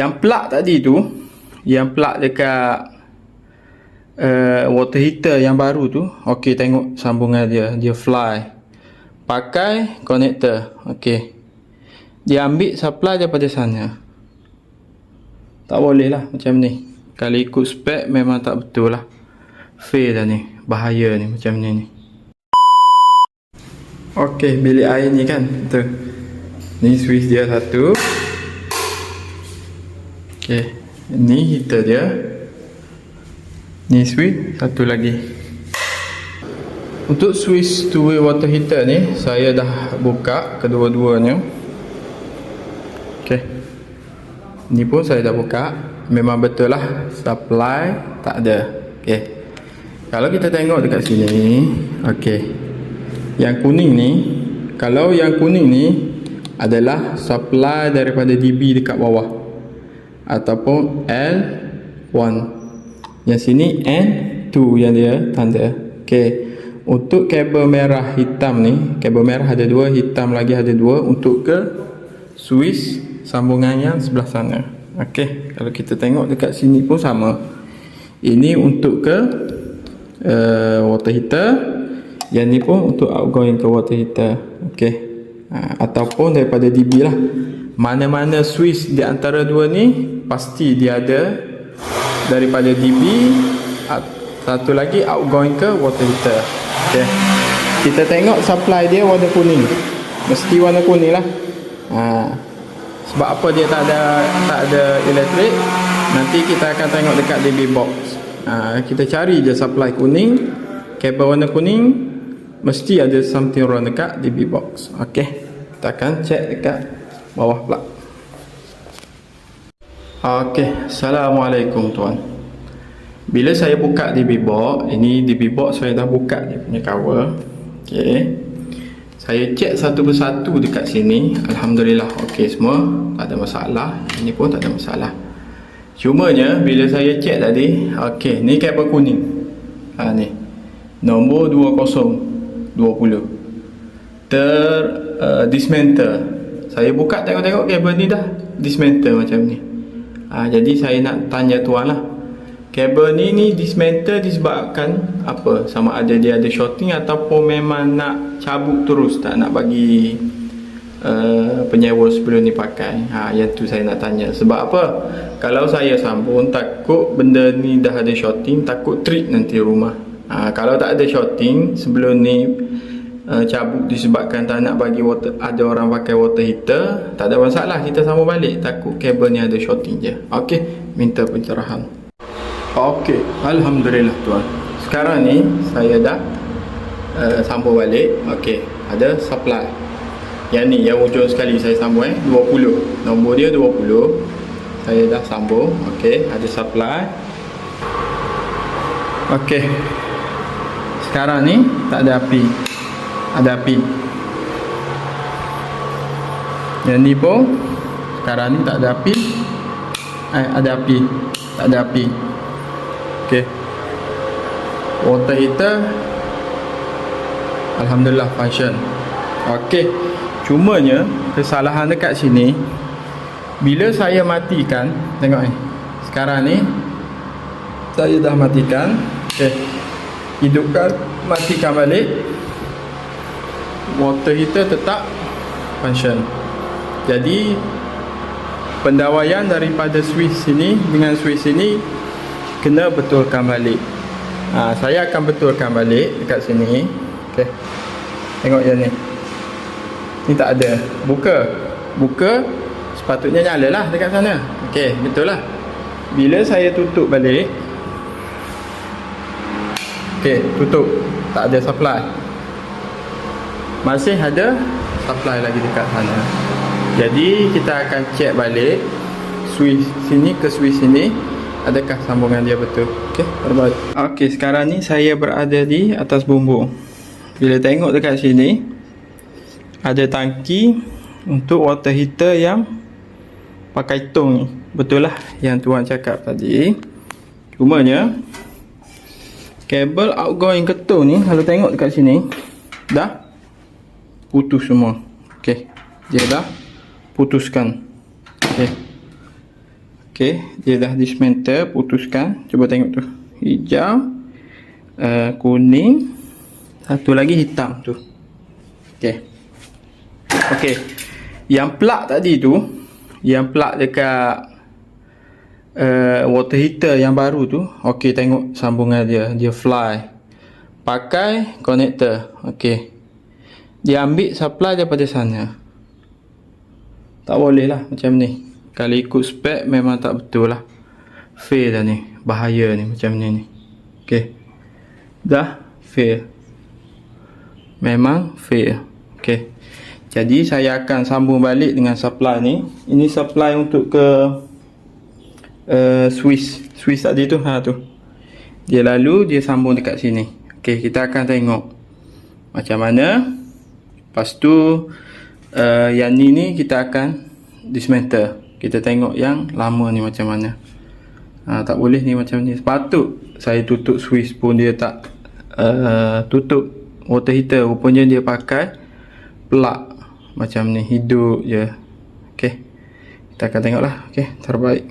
Yang plug tadi tu, yang plug dekat uh, water heater yang baru tu, okey tengok sambungan dia, dia fly. Pakai connector. Okey. Dia ambil supply daripada sana. Tak boleh lah macam ni. Kalau ikut spek memang tak betul lah. Fail dah ni. Bahaya ni macam ni ni. Okey, bilik air ni kan. Betul. Ni switch dia satu. Okey. Ni heater dia. Ni switch satu lagi. Untuk switch two way water heater ni saya dah buka kedua-duanya. Okey. Ni pun saya dah buka. Memang betul lah supply tak ada. Okey. Kalau kita tengok dekat sini, okey. Yang kuning ni, kalau yang kuning ni adalah supply daripada DB dekat bawah ataupun L1. Yang sini N2 yang dia tanda. Okey. Untuk kabel merah hitam ni, kabel merah ada dua, hitam lagi ada dua untuk ke switch sambungan yang sebelah sana. Okey, kalau kita tengok dekat sini pun sama. Ini untuk ke uh, water heater. Yang ni pun untuk outgoing ke water heater. Okey. Ha, ataupun daripada DB lah. Mana-mana switch di antara dua ni pasti dia ada daripada DB at- satu lagi outgoing ke water heater. Okey. Kita tengok supply dia warna kuning. Mesti warna kuning lah. Ha, sebab apa dia tak ada tak ada elektrik nanti kita akan tengok dekat DB box ha, kita cari je supply kuning kabel warna kuning mesti ada something wrong dekat DB box ok kita akan check dekat bawah plug ok Assalamualaikum tuan. Bila saya buka DB box ini DB box saya dah buka dia punya cover. Ok saya cek satu persatu dekat sini. Alhamdulillah okey semua. Tak ada masalah. Ini pun tak ada masalah. Cumanya bila saya cek tadi Okey ni kabel kuning. Ha, ni. Nombor 20 20 Ter uh, Dismantle Saya buka tengok-tengok kabel ni dah Dismantle macam ni ha, Jadi saya nak tanya tuan lah Kabel ni ni dismantle disebabkan apa? Sama ada dia ada shorting ataupun memang nak cabut terus tak nak bagi uh, penyewa sebelum ni pakai. Ha yang tu saya nak tanya. Sebab apa? Kalau saya sambung takut benda ni dah ada shorting, takut trip nanti rumah. Ha kalau tak ada shorting sebelum ni uh, cabut disebabkan tak nak bagi water ada orang pakai water heater, tak ada masalah kita sambung balik. Takut kabel ni ada shorting je. Okey, minta pencerahan. Okey, alhamdulillah tuan. Sekarang ni saya dah uh, sambung balik. Okey, ada supply. Yang ni yang hujung sekali saya sambung eh 20. Nombor dia 20. Saya dah sambung. Okey, ada supply. Okey. Sekarang ni tak ada api. Ada api. Yang ni pun sekarang ni tak ada api. Eh, ada api. Tak ada api. Okey. Water heater Alhamdulillah function. Okey. Cumanya kesalahan dekat sini bila saya matikan, tengok ni. Sekarang ni saya dah matikan. Okey. Hidupkan, matikan balik. Water heater tetap function. Jadi pendawaian daripada switch sini dengan switch sini kena betulkan balik. Ha, saya akan betulkan balik dekat sini. Okey. Tengok yang ni. Ni tak ada. Buka. Buka. Sepatutnya nyala lah dekat sana. Okey, betul lah. Bila saya tutup balik. Okey, tutup. Tak ada supply. Masih ada? Supply lagi dekat sana. Jadi kita akan check balik switch sini ke switch sini. Adakah sambungan dia betul? Okey berbalik okey sekarang ni saya berada di atas bumbung bila tengok dekat sini ada tangki untuk water heater yang pakai tong ni. Betul lah yang tuan cakap tadi. Cumanya kabel outgoing ketung ni kalau tengok dekat sini dah putus semua okey dia dah putuskan okey Okey, dia dah dismantle, putuskan. Cuba tengok tu. Hijau, uh, kuning, satu lagi hitam tu. Okey. Okey. Yang plug tadi tu, yang plug dekat uh, water heater yang baru tu, okey tengok sambungan dia, dia fly. Pakai connector. Okey. Dia ambil supply daripada sana. Tak boleh lah macam ni. Kalau ikut spek memang tak betul lah. Fail dah ni. Bahaya ni macam ni ni. Okay. Dah fail. Memang fail. Okay. Jadi saya akan sambung balik dengan supply ni. Ini supply untuk ke uh, Swiss. Swiss tadi tu. Ha tu. Dia lalu dia sambung dekat sini. Okay. Kita akan tengok. Macam mana. Lepas tu. Uh, yang ni ni kita akan dismantle. Kita tengok yang lama ni macam mana. Ha, tak boleh ni macam ni. Sepatut saya tutup switch pun dia tak uh, tutup water heater. Rupanya dia pakai plug macam ni. Hidup je. Ok kita akan tengok lah ok terbaik